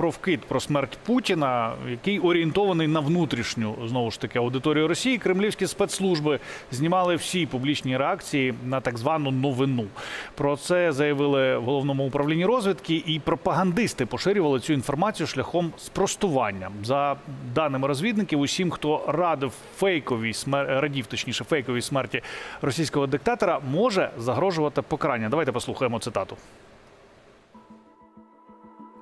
про вкид про смерть Путіна, який орієнтований на внутрішню знову ж таки аудиторію Росії. Кремлівські спецслужби знімали всі публічні реакції на так звану новину. Про це заявили в головному управлінні розвідки, і пропагандисти поширювали цю інформацію шляхом спростування. За даними розвідників, усім, хто радив фейковій смер... радів, точніше фейковій смерті російського диктатора, може загрожувати покарання. Давайте послухаємо цитату.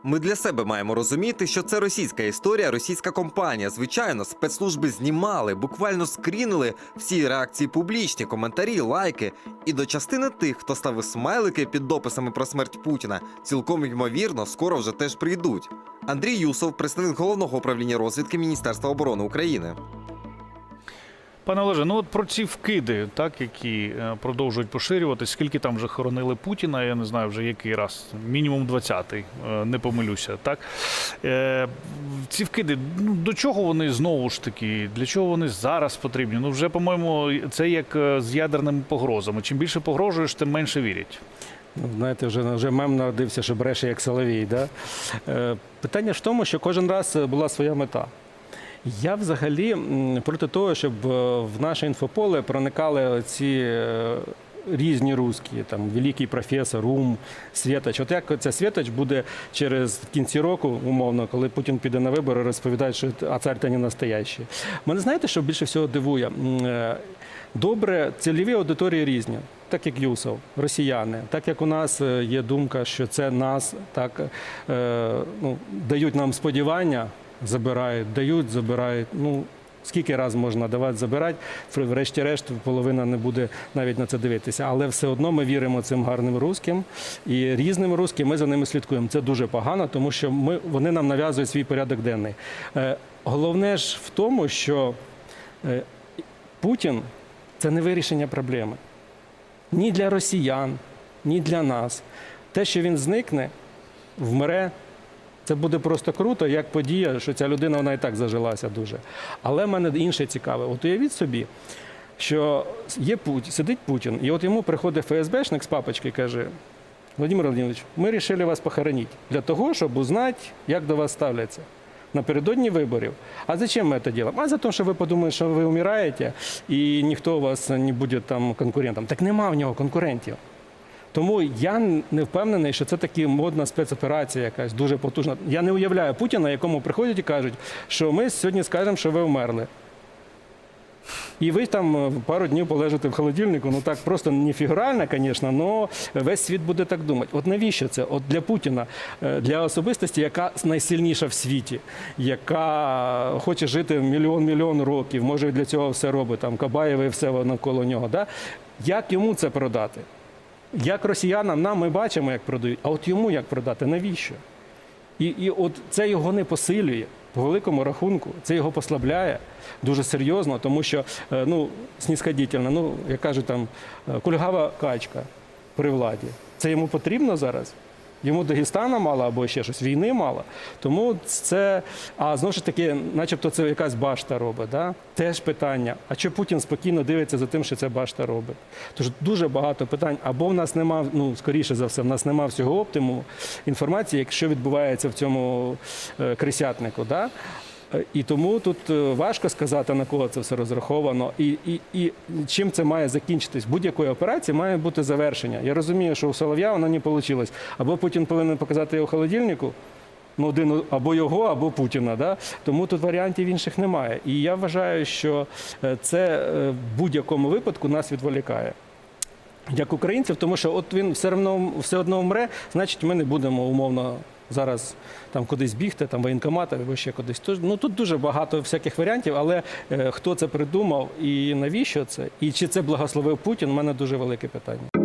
Ми для себе маємо розуміти, що це російська історія, російська компанія. Звичайно, спецслужби знімали, буквально скрінили всі реакції публічні, коментарі, лайки. І до частини тих, хто ставив смайлики під дописами про смерть Путіна, цілком ймовірно, скоро вже теж прийдуть. Андрій Юсов, представник головного управління розвідки Міністерства оборони України. Пане Олеже, ну от про ці вкиди, так які е, продовжують поширюватись, скільки там вже хоронили Путіна, я не знаю вже який раз, мінімум 20-й, е, не помилюся. Так е, ці вкиди, ну до чого вони знову ж таки, для чого вони зараз потрібні? Ну вже по-моєму, це як з ядерними погрозами. Чим більше погрожуєш, тим менше вірять. Ну, знаєте, вже, вже мем народився, що бреше як соловій. Да? Питання ж в тому, що кожен раз була своя мета. Я взагалі проти того, щоб е, в наше інфополе проникали ці е, різні русські, там великий професор, ум, Святоч. От як ця Святоч буде через кінці року, умовно, коли Путін піде на вибори, розповідати, що а цар то не настоящий. Мене знаєте, що більше всього дивує? Е, Добре, цільові аудиторії різні. Так як Юсов, росіяни, так як у нас є думка, що це нас так ну, дають нам сподівання, забирають, дають, забирають. Ну скільки раз можна давати, забирати, врешті-решт половина не буде навіть на це дивитися. Але все одно ми віримо цим гарним русським і різним русським. Ми за ними слідкуємо. Це дуже погано, тому що ми вони нам нав'язують свій порядок денний. Е, головне ж в тому, що е, Путін це не вирішення проблеми ні для росіян, ні для нас. Те, що він зникне, вмре, це буде просто круто, як подія, що ця людина вона і так зажилася дуже. Але в мене інше цікаве. От уявіть собі, що є Путін, сидить Путін, і от йому приходить ФСБшник з папочки і каже: Владимир Владимирович, ми вирішили вас похоронити для того, щоб узнати, як до вас ставляться. Напередодні виборів. А зачем мы это делаем? А за те, що ви подумаєте, що ви вмираєте, і ніхто у вас не буде там конкурентом. Так нема в нього конкурентів. Тому я не впевнений, що це таки модна спецоперація, якась дуже потужна. Я не уявляю Путіна, якому приходять і кажуть, що ми сьогодні скажемо, що ви вмерли. І ви там е, пару днів полежите в холодильнику. Ну так просто не фігурально, звісно, але весь світ буде так думати. От навіщо це? От для Путіна, е, для особистості, яка найсильніша в світі, яка хоче жити мільйон-мільйон років, може для цього все робить, там Кабаєв і все навколо нього. Да? Як йому це продати? Як росіянам нам ми бачимо, як продають, а от йому як продати? Навіщо? І, і от це його не посилює по великому рахунку. Це його послабляє дуже серйозно, тому що е, ну, снісходітельно, ну, як кажуть там, е, кульгава качка при владі. Це йому потрібно зараз? Йому Дагестана мало або ще щось, війни мало. Тому це, а знову ж таки, начебто це якась башта робить. Да? Теж питання. А чи Путін спокійно дивиться за тим, що це башта робить? Тож дуже багато питань. Або в нас нема, ну скоріше за все, в нас нема всього оптимуму інформації, якщо відбувається в цьому е, крисятнику. Да? І тому тут е, важко сказати, на кого це все розраховано, і, і, і чим це має закінчитись. Будь-якої операції має бути завершення. Я розумію, що у Солов'я воно не вийшло. Або Путін повинен показати його холодильнику, ну, один або його, або Путіна. Да? Тому тут варіантів інших немає. І я вважаю, що е, це е, в будь-якому випадку нас відволікає. Як українців, тому що от він все одно все одно вмре, значить, ми не будемо умовно зараз там кудись бігти, там воєнкомат або ще кудись. Тож, ну тут дуже багато всяких варіантів, але е, хто це придумав і навіщо це, і чи це благословив Путін, у мене дуже велике питання.